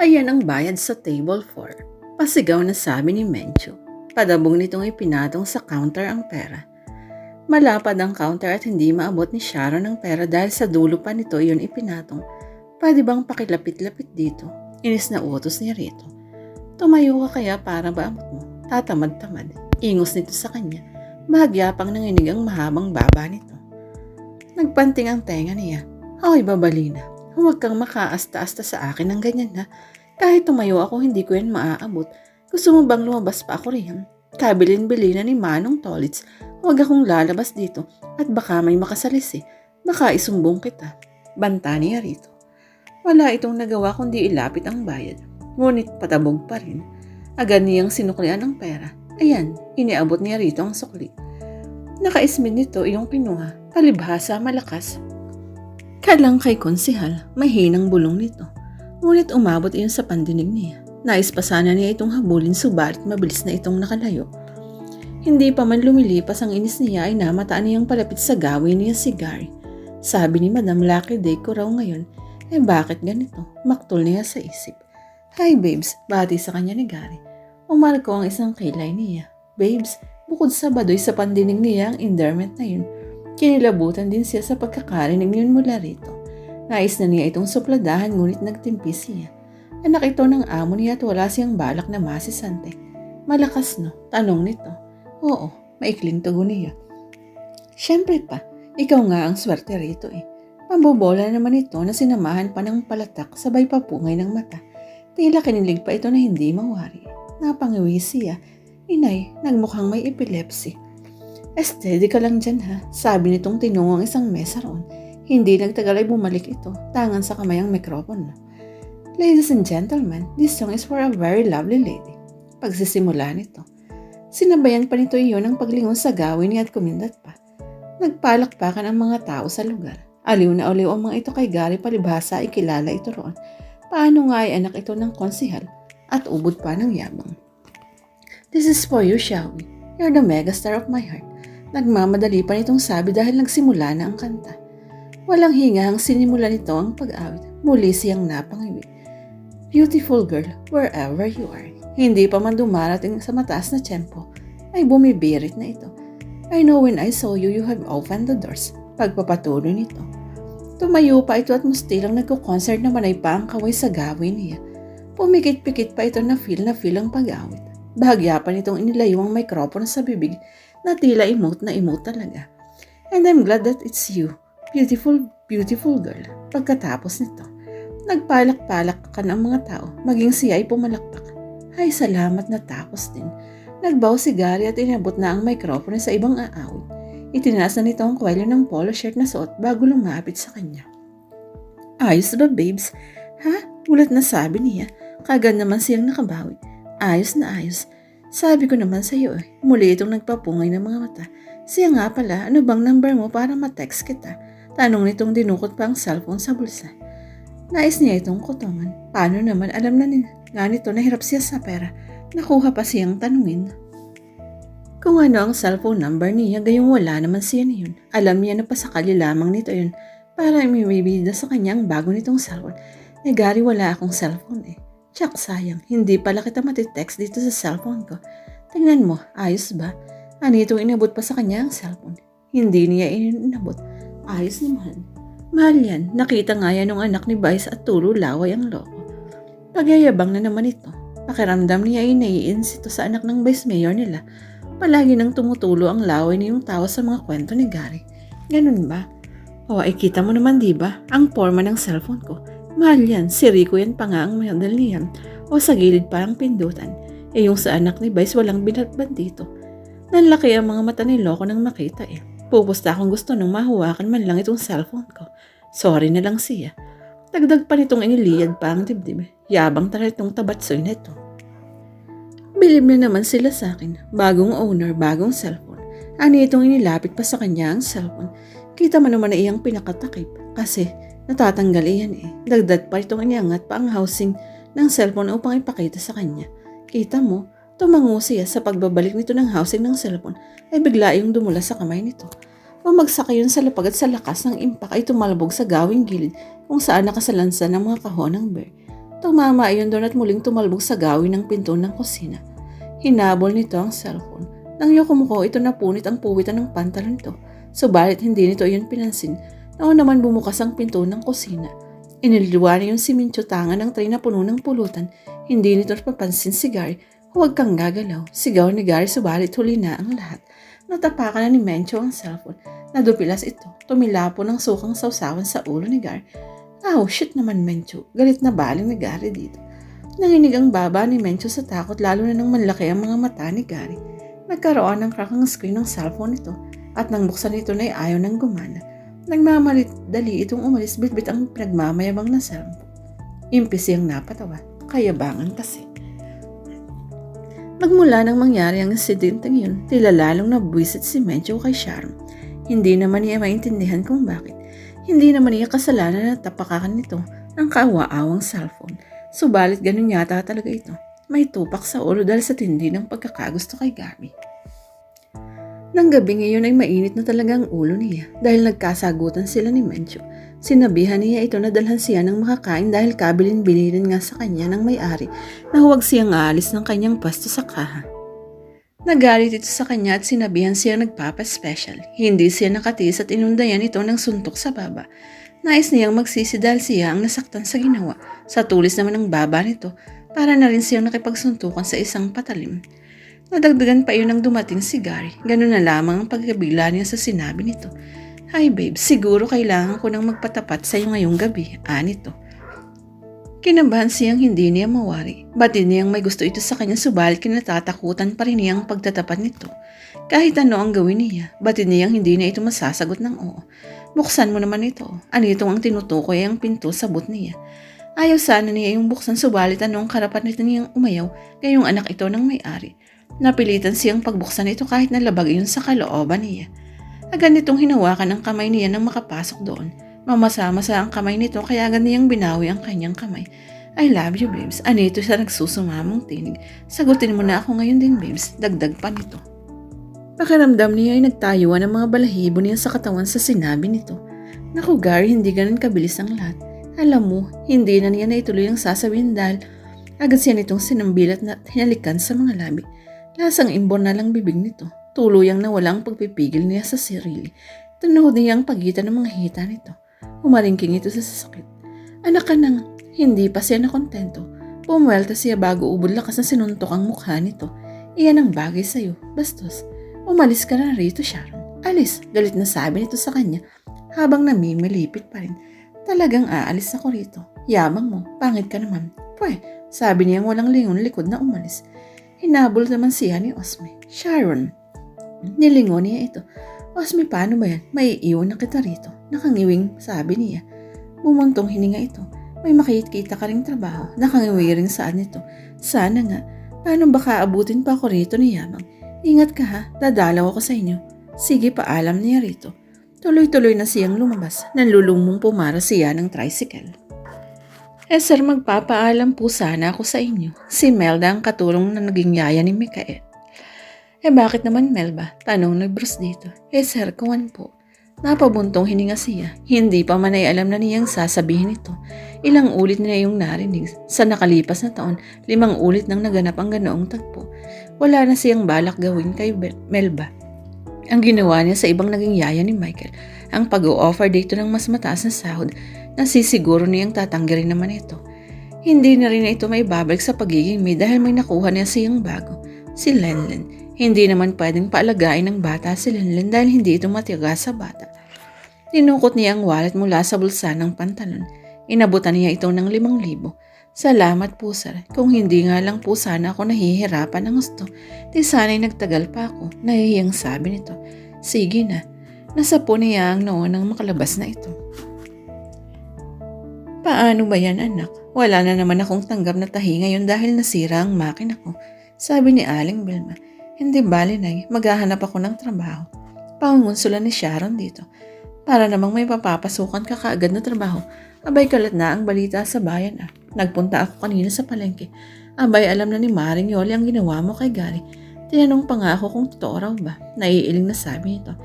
Ayan ang bayad sa table 4. Pasigaw na sabi ni Mencho. Padabong nitong ipinatong sa counter ang pera. Malapad ang counter at hindi maabot ni Sharon ang pera dahil sa dulo pa nito yun ipinatong. Pwede bang pakilapit-lapit dito? Inis na utos ni Rito. Tumayo ka kaya para maabot mo? Tatamad-tamad. Ingos nito sa kanya. Bahagya pang nanginig ang mahabang baba nito. Nagpanting ang tenga niya. Hoy, babalina. Huwag kang makaasta-asta sa akin ng ganyan ha. Kahit tumayo ako, hindi ko yan maaabot. Gusto mo bang lumabas pa ako riyan? Kabilin-bili na ni Manong Tolits. Huwag akong lalabas dito at baka may makasalis eh. Baka isumbong kita. Banta niya rito. Wala itong nagawa kundi ilapit ang bayad. Ngunit patabog pa rin. Agad niyang sinuklian ng pera. Ayan, iniabot niya rito ang sukli. Nakaismid nito iyong kinuha. Palibhasa malakas. Kalang kay konsihal, mahinang bulong nito. Ngunit umabot iyon sa pandinig niya. Nais pa sana niya itong habulin subalit mabilis na itong nakalayo. Hindi pa man lumilipas ang inis niya ay namataan niyang palapit sa gawin niya si Gary. Sabi ni Madam Lucky Day ko raw ngayon, eh bakit ganito? Maktol niya sa isip. Hi babes, bati sa kanya ni Gary. Umarko ang isang kilay niya. Babes, bukod sa badoy sa pandinig niya ang endearment na yun, kinilabutan din siya sa pagkakarinig niyon mula rito. Nais na niya itong supladahan ngunit nagtimpi siya. Anak ito ng amo niya at wala siyang balak na masisante. Malakas no? Tanong nito. Oo, maikling tugon niya. Siyempre pa, ikaw nga ang swerte rito eh. Pambobola naman ito na sinamahan pa ng palatak sabay papungay ng mata. Tila kinilig pa ito na hindi mawari. Napangiwi siya. Inay, nagmukhang may epilepsy. Estedy ka lang dyan ha, sabi nitong tinungong isang mesa roon. Hindi nagtagal ay bumalik ito, tangan sa kamay ang mikropono. Ladies and gentlemen, this song is for a very lovely lady. Pagsisimula nito. Sinabayan pa nito iyon ang paglingon sa gawin niya at kumindat pa. Nagpalakpakan ang mga tao sa lugar. Aliw na aliw ang mga ito kay Gary palibhasa ay kilala ito roon. Paano nga ay anak ito ng konsihal at ubod pa ng yabang. This is for you, we? You're the megastar of my heart. Nagmamadali pa nitong sabi dahil nagsimula na ang kanta. Walang hinga ang sinimula nito ang pag-awit. Muli siyang napangiwi. Beautiful girl, wherever you are. Hindi pa man dumarating sa mataas na tiyempo, ay bumibirit na ito. I know when I saw you, you have opened the doors. Pagpapatuloy nito. Tumayo pa ito at mustilang nagko-concert naman ay pa ang kaway sa gawin niya. Pumikit-pikit pa ito na feel na feel ang pag-awit. Bahagya pa nitong inilayo ang microphone sa bibig na tila emote na emote talaga. And I'm glad that it's you. Beautiful, beautiful girl. Pagkatapos nito, nagpalak-palak ka ng mga tao, maging siya ay pumalakpak. Ay, salamat na tapos din. Nagbaw si Gary at inabot na ang microphone sa ibang aawit. Itinaas na nito ang kwelyo ng polo shirt na suot bago lumapit sa kanya. Ayos ba, babes? Ha? Ulat na sabi niya. Kagad naman siyang nakabawi. Ayos na ayos. Sabi ko naman sa iyo eh. Muli itong nagpapungay ng mga mata. Siya nga pala, ano bang number mo para ma-text kita? Tanong nitong dinukot pa ang cellphone sa bulsa. Nais niya itong kutungan. Paano naman alam na ni nga nito na hirap siya sa pera. Nakuha pa siyang tanungin. Kung ano ang cellphone number niya, gayong wala naman siya niyon. Alam niya na pasakali lamang nito yun para imibida sa kanyang bago nitong cellphone. Eh Gary, wala akong cellphone eh. Tsak, sayang. Hindi pala kita matitext dito sa cellphone ko. Tingnan mo, ayos ba? Ano itong inabot pa sa kanya ang cellphone? Hindi niya inabot. Ayos naman. Mahal yan. Nakita nga yan ng anak ni Vice at tulo laway ang loko. Pagyayabang na naman ito. Pakiramdam niya ay naiinsito sa anak ng Vice Mayor nila. Palagi nang tumutulo ang laway niyong tao sa mga kwento ni Gary. Ganun ba? O, ay kita mo naman di ba? Ang forma ng cellphone ko. Mahal yan. Si Rico yan pa nga ang model niyan. O sa gilid pa ang pindutan. Eh yung sa anak ni Vice walang binatban dito. Nanlaki ang mga mata ni Loco nang makita eh. Pupusta akong gusto nung mahuwakan man lang itong cellphone ko. Sorry na lang siya. Dagdag pa nitong iniliyad pa ang dibdib. Yabang talaga itong tabatsoy na ito. Bilib na naman sila sa akin. Bagong owner, bagong cellphone. Ani itong inilapit pa sa kanya ang cellphone. Kita mo naman na iyang pinakatakip. Kasi natatanggal iyan eh. Dagdag pa itong iniangat pa ang housing ng cellphone upang ipakita sa kanya. Kita mo, tumango siya sa pagbabalik nito ng housing ng cellphone ay bigla yung dumula sa kamay nito. Bumagsak yun sa lapag at sa lakas ng impact ay tumalabog sa gawing gilid kung saan nakasalansa ng mga kahon ng bear. Tumama iyon doon at muling tumalbog sa gawin ng pinto ng kusina. Hinabol nito ang cellphone. Nang yukumuko, ito napunit ang puwitan ng pantalon nito. Subalit hindi nito iyon pinansin. Noon naman bumukas ang pinto ng kusina. Iniliwa niya yung simintyo tanga ng tray na puno ng pulutan. Hindi nito papansin si Gary. Huwag kang gagalaw. Sigaw ni Gary subalit huli na ang lahat. Natapakan na ni Mencho ang cellphone. Nadupilas ito. Tumilapo ng sukang sausawan sa ulo ni Gary. Oh, shit naman Mencho. Galit na baling ni Gary dito. Nanginig ang baba ni Mencho sa takot lalo na nang manlaki ang mga mata ni Gary. Nagkaroon ng crack ang screen ng cellphone nito at nang buksan ito na ayaw nang gumana. Nagmamalit dali itong umalis bitbit ang pinagmamayabang na cellphone. Impisi ang napatawa. Kayabangan kasi. Magmula nang mangyari ang insidente ngayon, tila lalong nabwisit si Mencho kay Sharon. Hindi naman niya maintindihan kung bakit. Hindi naman niya kasalanan na tapakakan nito ng kaawa-awang cellphone. Subalit ganun yata talaga ito. May tupak sa ulo dahil sa tindi ng pagkakagusto kay Gabi. Nang gabi ngayon ay mainit na talaga ang ulo niya dahil nagkasagutan sila ni Mencho. Sinabihan niya ito na dalhan siya ng makakain dahil kabilin-bilin nga sa kanya ng may-ari na huwag siyang aalis ng kanyang pasto sa kaha. Nagalit ito sa kanya at sinabihan siya nagpapa-special. Hindi siya nakatiis at inundayan ito ng suntok sa baba. Nais niyang magsisi dahil siya ang nasaktan sa ginawa. Sa tulis naman ng baba nito, para na rin siyang nakipagsuntukan sa isang patalim. Nadagdagan pa iyon nang dumating si Gary. Ganun na lamang ang pagkabigla niya sa sinabi nito. Hi babe, siguro kailangan ko nang magpatapat sa iyo ngayong gabi. Anito. Kinabahan siyang hindi niya mawari. Batid niyang may gusto ito sa kanya subalit kinatatakutan pa rin niya ang pagtatapat nito. Kahit ano ang gawin niya, batid niyang hindi niya ito masasagot ng oo. Buksan mo naman ito. Anito ang tinutukoy ang pinto sa but niya. Ayaw sana niya yung buksan subalit anong karapat nito niyang umayaw gayong anak ito ng may-ari. Napilitan siyang pagbuksan ito kahit nalabag iyon sa kalooban niya. Agad nitong hinawakan ang kamay niya nang makapasok doon. Mamasama sa ang kamay nito kaya agad niyang binawi ang kanyang kamay. I love you, babes. Anito sa nagsusumamong tinig. Sagutin mo na ako ngayon din, babes. Dagdag pa nito. Pakiramdam niya ay nagtayuan ng mga balahibo niya sa katawan sa sinabi nito. Naku, Gary, hindi ganun kabilis ang lahat. Alam mo, hindi na niya naituloy ang sasabihin dahil agad siya nitong sinambilat na hinalikan sa mga labi. Lasang imbon na lang bibig nito. Tuluyang nawalang pagpipigil niya sa sarili. Tunood niya ang pagitan ng mga hita nito. Umaringking ito sa sasakit. Anak ka nang, hindi pa siya nakontento. Pumwelta siya bago ubod lakas na sinuntok ang mukha nito. Iyan ang bagay sa'yo, bastos. Umalis ka na rito, Sharon. Alis, galit na sabi nito sa kanya habang namimilipit pa rin. Talagang aalis ako rito. Yamang mo, pangit ka naman. Pwe, sabi niyang walang lingon likod na umalis. Hinabol naman siya ni Osme. Sharon. Nilingon niya ito. Osme, paano ba yan? May iwan na kita rito. Nakangiwing, sabi niya. Bumuntong hininga ito. May makikita ka ring trabaho. Nakangiwi rin saan ito. Sana nga. Paano baka abutin pa ako rito ni Yamang? Ingat ka ha, dadalaw ako sa inyo. Sige, paalam niya rito. Tuloy-tuloy na siyang lumabas. Nanlulumong pumara siya ng tricycle. Eh sir, magpapaalam po sana ako sa inyo. Si Melda ang katulong na naging yaya ni Mikael. Eh bakit naman Melba? Tanong ni Bruce dito. Eh sir, kuwan po. Napabuntong hininga siya. Hindi pa man ay alam na niyang sasabihin ito. Ilang ulit niya yung narinig. Sa nakalipas na taon, limang ulit nang naganap ang ganoong tagpo. Wala na siyang balak gawin kay Melba. Ang ginawa niya sa ibang naging yaya ni Michael, ang pag-o-offer dito ng mas mataas na sahod na sisiguro niyang tatanggirin naman ito. Hindi na rin ito may babalik sa pagiging may dahil may nakuha niya siyang bago, si Lenlen. Hindi naman pwedeng paalagain ng bata si Lenlen dahil hindi ito matiyaga sa bata. Tinukot niya ang wallet mula sa bulsa ng pantalon. Inabutan niya ito ng limang libo. Salamat po sir. Kung hindi nga lang po sana ako nahihirapan ng gusto, di sana'y nagtagal pa ako. Nahihiyang sabi nito. Sige na. Nasa po niya ang noon nang makalabas na ito. Paano ba yan anak? Wala na naman akong tanggap na tahi ngayon dahil nasira ang makina ko. Sabi ni Aling Belma. Hindi bali nay, maghahanap ako ng trabaho. Pangungunsula ni Sharon dito. Para namang may papapasukan ka kaagad na trabaho. Abay kalat na ang balita sa bayan ah. Nagpunta ako kanina sa palengke. Abay alam na ni Maring Yoli ang ginawa mo kay Gary. Tinanong pa nga ako kung totoo raw ba. Naiiling na sabi nito.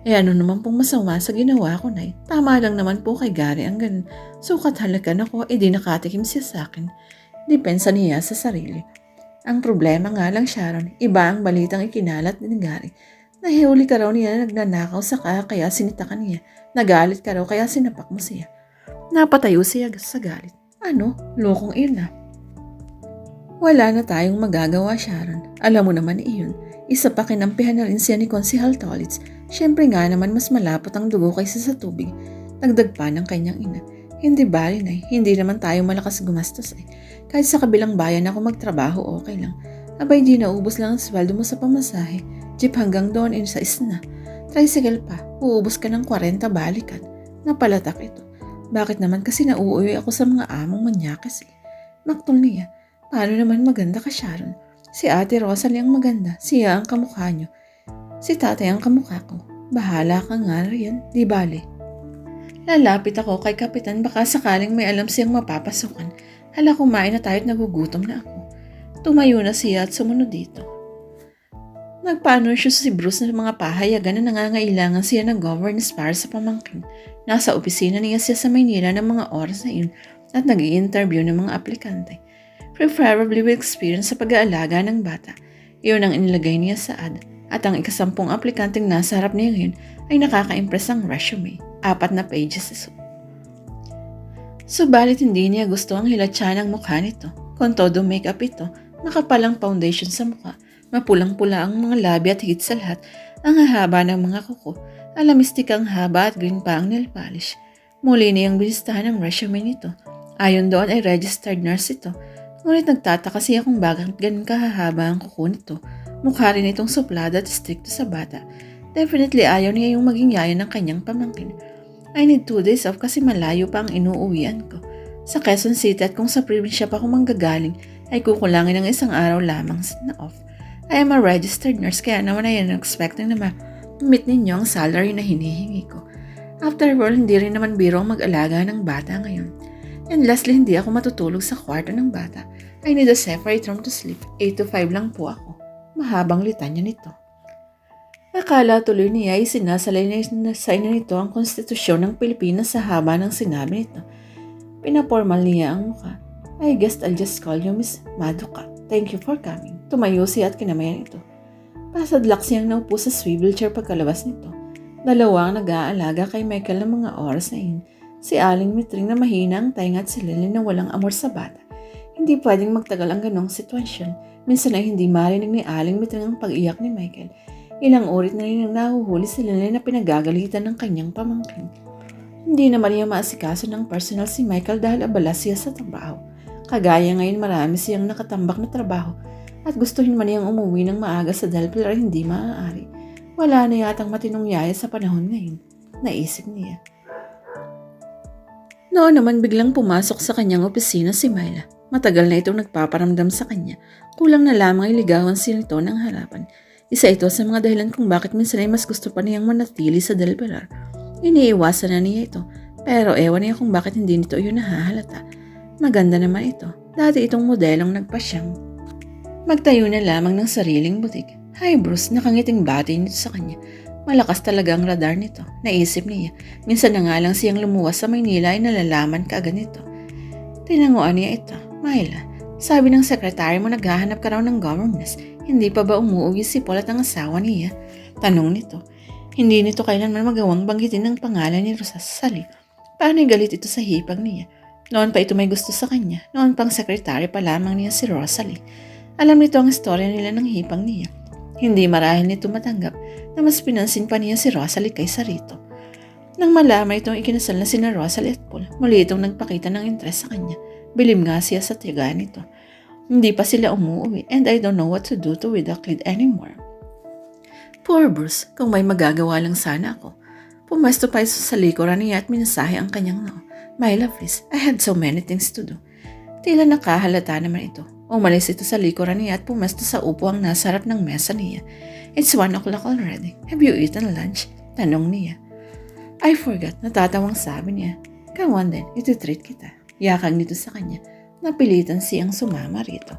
Eh ano naman pong masama sa ginawa ko, Nay? Tama lang naman po kay Gary ang ganun. Sukat halakan ako, eh di nakatikim siya sa akin. Depensa niya sa sarili. Ang problema nga lang, Sharon, iba ang balitang ikinalat ni Gary. Nahihuli ka raw niya na nagnanakaw sa ka kaya sinita ka niya. Nagalit ka raw kaya sinapak mo siya. Napatayo siya sa galit. Ano? Lokong ina. Wala na tayong magagawa, Sharon. Alam mo naman iyon. Isa pa kinampihan na rin siya ni Konsihal Tolitz. Siyempre nga naman mas malapot ang dugo kaysa sa tubig. Dagdag pa ng kanyang ina. Hindi bali na hindi naman tayo malakas gumastos eh. Kahit sa kabilang bayan ako magtrabaho, okay lang. Abay di naubos lang ang sweldo mo sa pamasahe. Jeep hanggang doon in sa isna. Tricycle pa, uubos ka ng 40 balikan. Napalatak ito. Bakit naman kasi nauuwi ako sa mga among manyakis eh. Maktol niya, paano naman maganda ka Sharon? Si ate Rosalie ang maganda, siya ang kamukha niyo. Si tatay ang kamukha ko. Bahala ka nga riyan, di bale. Lalapit ako kay kapitan baka sakaling may alam siyang mapapasukan. Hala kumain na tayo at nagugutom na ako. Tumayo na siya at sumunod dito. Nagpa-anunsyo si Bruce ng mga pahayagan na nangangailangan siya ng governance para sa pamangkin. Nasa opisina niya siya sa Maynila ng mga oras na iyon at nag interview ng mga aplikante. Preferably with experience sa pag-aalaga ng bata. Iyon ang inilagay niya sa ad at ang ikasampung aplikanteng nasa harap niya ngayon ay nakaka-impress ang resume. Apat na pages ito. Subalit hindi niya gusto ang hilatsa ng mukha nito. Kung todo makeup ito, nakapalang foundation sa mukha, mapulang-pula ang mga labi at higit sa lahat, ang hahaba ng mga kuko, alamistik ang haba at green pa ang nail polish. Muli niyang binistahan ang resume nito. Ayon doon ay registered nurse ito. Ngunit nagtataka siya kung bakit ganun kahahaba ang kuko nito. Mukha rin itong suplada at stricto sa bata. Definitely ayaw niya yung maging yaya ng kanyang pamangkin. I need two days off kasi malayo pa ang inuuwian ko. Sa Quezon City at kung sa probinsya pa ako manggagaling, ay kukulangin ng isang araw lamang na off. I am a registered nurse kaya naman ay expecting na ma-meet ninyo ang salary na hinihingi ko. After all, hindi rin naman biro ang mag-alaga ng bata ngayon. And lastly, hindi ako matutulog sa kwarto ng bata. I need a separate room to sleep. 8 to 5 lang po ako. Mahabang litanya nito. Akala tuloy niya ay sinasalay na sa ina nito ang konstitusyon ng Pilipinas sa haba ng sinabi nito. Pinapormal niya ang mukha. I guess I'll just call you Miss Maduka. Thank you for coming. Tumayo siya at kinamayan ito. Pasadlak siyang naupo sa swivel chair pagkalabas nito. Dalawang nag-aalaga kay Michael ng mga oras na yun. Si Aling Mitring na mahina ang tainga at si Lily na walang amor sa bata. Hindi pwedeng magtagal ang ganong sitwasyon. Minsan ay hindi marinig ni Aling Mitring ang pag-iyak ni Michael. Ilang ulit na rin ang nahuhuli si Lily na pinagagalitan ng kanyang pamangkin. Hindi naman niya maasikaso ng personal si Michael dahil abala siya sa trabaho. Kagaya ngayon marami siyang nakatambak na trabaho at gustuhin man niyang umuwi ng maaga sa dahil pero hindi maaari. Wala na yatang matinong yaya sa panahon ngayon. Naisip niya. Noon naman biglang pumasok sa kanyang opisina si Myla. Matagal na itong nagpaparamdam sa kanya. Kulang na lamang iligawan siya nito ng harapan. Isa ito sa mga dahilan kung bakit minsan ay mas gusto pa niyang manatili sa Del Pilar. Iniiwasan na niya ito. Pero ewan niya kung bakit hindi nito yun nahahalata. Maganda naman ito. Dati itong modelong nagpasyang. Magtayo na lamang ng sariling butik. Hi Bruce, nakangiting bati nito sa kanya. Malakas talaga ang radar nito. Naisip niya. Minsan na nga lang siyang lumuwas sa Maynila ay nalalaman ka agad nito. Tinanguan niya ito. Myla, sabi ng sekretary mo naghahanap ka raw ng governess. Hindi pa ba umuwi si Paul at ang asawa niya? Tanong nito. Hindi nito kailanman magawang banggitin ng pangalan ni Rosasali. Paano galit ito sa hipag niya? Noon pa ito may gusto sa kanya. Noon pang sekretary pa lamang niya si Rosalie. Alam nito ang istorya nila ng hipag niya. Hindi marahil nito matanggap na mas pinansin pa niya si Rosalie kaysa rito. Nang malaman itong ikinasal na sina Rosalie at Paul, muli itong nagpakita ng interes sa kanya. Bilim nga siya sa tiyaga nito. Hindi pa sila umuwi and I don't know what to do to with the kid anymore. Poor Bruce, kung may magagawa lang sana ako. Pumesto pa sa likuran niya at minasahe ang kanyang noo. My love, please, I had so many things to do. Tila nakahalata naman ito. Umalis ito sa likuran niya at pumesto sa upo ang nasa harap ng mesa niya. It's one o'clock already. Have you eaten lunch? Tanong niya. I forgot, natatawang sabi niya. Come on then, ititreat kita. Yakag nito sa kanya. Napilitan siyang sumama rito.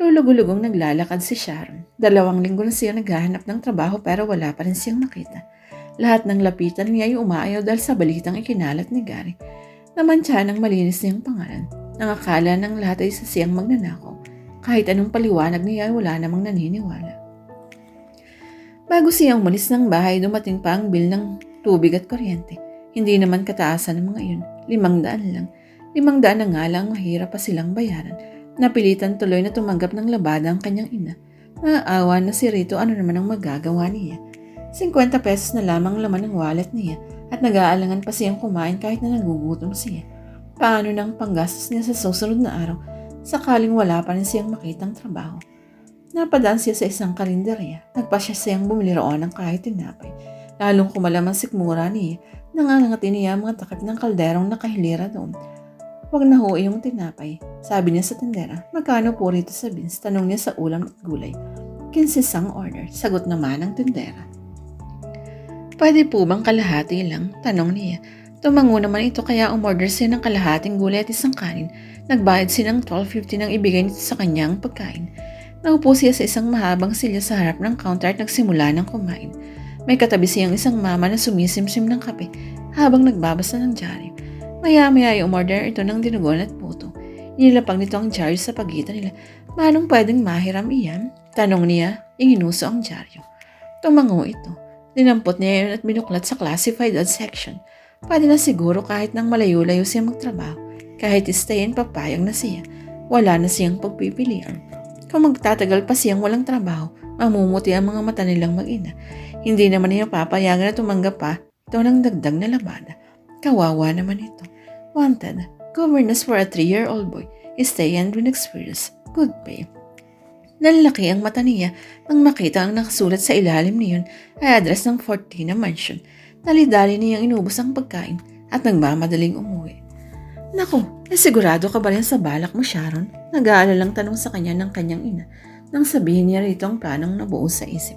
Lulugulugong naglalakad si Sharon. Dalawang linggo na siya naghahanap ng trabaho pero wala pa rin siyang makita. Lahat ng lapitan niya ay umaayaw dahil sa balitang ikinalat ni Gary. Namantsa ng malinis niyang pangalan. Nang akala ng lahat ay sa siyang magnanakaw. Kahit anong paliwanag niya ay wala namang naniniwala. Bago siya umalis ng bahay, dumating pa ang bill ng tubig at kuryente. Hindi naman kataasan ng mga iyon. Limang daan lang. Limang daan na nga lang mahirap pa silang bayaran. Napilitan tuloy na tumanggap ng labada ang kanyang ina. Naaawa na si Rito ano naman ang magagawa niya. 50 pesos na lamang laman ng wallet niya at nag-aalangan pa siyang kumain kahit na nagugutom siya. Paano nang panggastos niya sa susunod na araw sakaling wala pa rin siyang makitang trabaho. Napadaan siya sa isang karinderya. Nagpasya siyang bumili roon ng kahit tinapay. Lalong kumalam ang sikmura niya. Nangangatin niya mga takip ng kalderong nakahilira doon. Huwag na ho yung tinapay. Sabi niya sa tindera, magkano po rito sa beans? Tanong niya sa ulam at gulay. Kinsisang order. Sagot naman ng tindera. Pwede po bang kalahati lang? Tanong niya. Tumango naman ito kaya umorder siya ng kalahating gulay at isang kanin. Nagbayad siya ng 12.50 nang ibigay nito sa kanyang pagkain. Naupo siya sa isang mahabang silya sa harap ng counter at nagsimula ng kumain. May katabi siyang isang mama na sumisimsim ng kape habang nagbabasa ng dyaryo. Maya-maya ay umorder ito ng dinugon at puto. Inilapag nito ang dyaryo sa pagitan nila. Manong pwedeng mahiram iyan? Tanong niya, inginuso ang dyaryo. Tumango ito. Dinampot niya yun at binuklat sa classified ad section. Pwede na siguro kahit nang malayo-layo siya magtrabaho. Kahit stayin papayag na siya. Wala na siyang pagpipilian. Kung magtatagal pa siyang walang trabaho, mamumuti ang mga mata nilang mag-ina. Hindi naman niya papayagan na tumanggap pa ito ng dagdag na labada. Kawawa naman ito. Wanted, governess for a three-year-old boy. Stay and win experience. Good pay. Nanlaki ang mata niya nang makita ang nakasulat sa ilalim niyon ay address ng Fortina Mansion. Dali-dali niyang inubos ang pagkain at nagmamadaling umuwi. Naku, eh sigurado ka ba rin sa balak mo, Sharon? Nag-aalalang tanong sa kanya ng kanyang ina nang sabihin niya rito ang planong nabuo sa isip.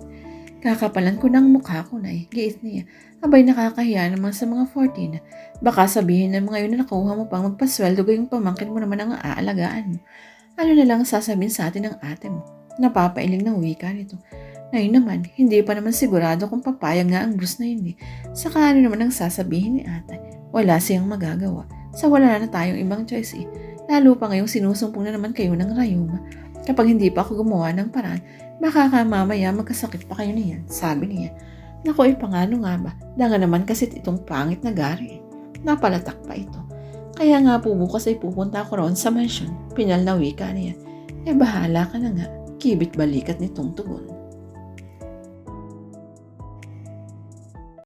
Kakapalan ko ng mukha ko na eh, giit niya. Abay nakakahiya naman sa mga Fortina. Baka sabihin ng mga yun na nakuha mo pang magpasweldo gayong pamangkin mo naman ang aalagaan mo. Ano na lang sasabihin sa atin ng ate mo? Napapailing ng wika nito. Ngayon naman, hindi pa naman sigurado kung papayag nga ang Bruce na yun eh. Saka ano naman ang sasabihin ni ate? Wala siyang magagawa. Sa wala na tayong ibang choice eh. Lalo pa ngayong sinusumpong na naman kayo ng rayuma. Kapag hindi pa ako gumawa ng paraan, makakamamaya magkasakit pa kayo niyan, sabi niya. Naku, ipangano nga ba? Danga naman kasi itong pangit na gari. eh. Napalatak pa ito. Kaya nga po bukas ay pupunta ako roon sa mansion. Pinal na wika niya. Eh bahala ka na nga. Kibit balikat nitong tugon.